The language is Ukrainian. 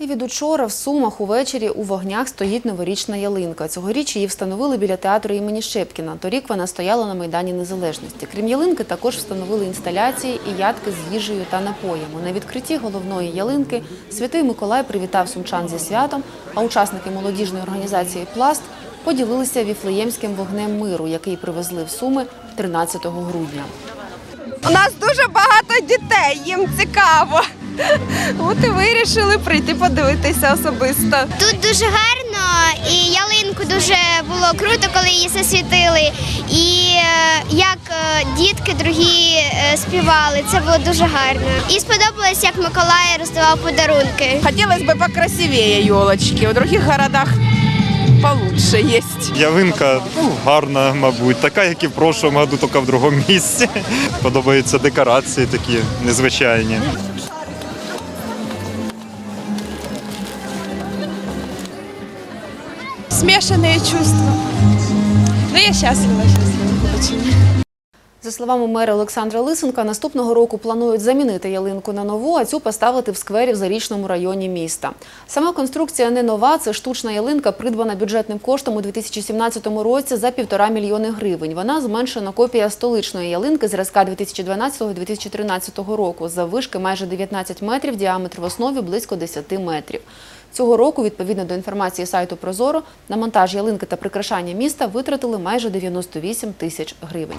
І від учора в Сумах увечері у вогнях стоїть новорічна ялинка. Цьогоріч її встановили біля театру імені Шепкіна. Торік вона стояла на Майдані Незалежності. Крім ялинки, також встановили інсталяції і ядки з їжею та напоями. На відкритті головної ялинки Святий Миколай привітав сумчан зі святом, а учасники молодіжної організації Пласт поділилися віфлеємським вогнем миру, який привезли в Суми 13 грудня. У нас дуже багато дітей, їм цікаво. От і вирішили прийти подивитися особисто. Тут дуже гарно, і ялинку дуже було круто, коли її засвітили. І е, як е, дітки другі е, співали, це було дуже гарно. І сподобалось, як Миколай роздавав подарунки. Хотілося б покрасивее елочки. У других городах получше є. Ялинка ну, гарна, мабуть, така, як і в прошлому году, тільки в другому місці. Подобаються декорації такі незвичайні. Смішані чувства. Ну, я щаслива, щаслива очень. За словами мера Олександра Лисенка, наступного року планують замінити ялинку на нову, а цю поставити в сквері в Зарічному районі міста. Сама конструкція не нова, це штучна ялинка, придбана бюджетним коштом у 2017 році за півтора мільйони гривень. Вона зменшена копія столичної ялинки зразка 2012-2013 року. Заввишки майже 19 метрів, діаметр в основі близько 10 метрів. Цього року, відповідно до інформації сайту Прозоро, на монтаж ялинки та прикрашання міста витратили майже 98 тисяч гривень.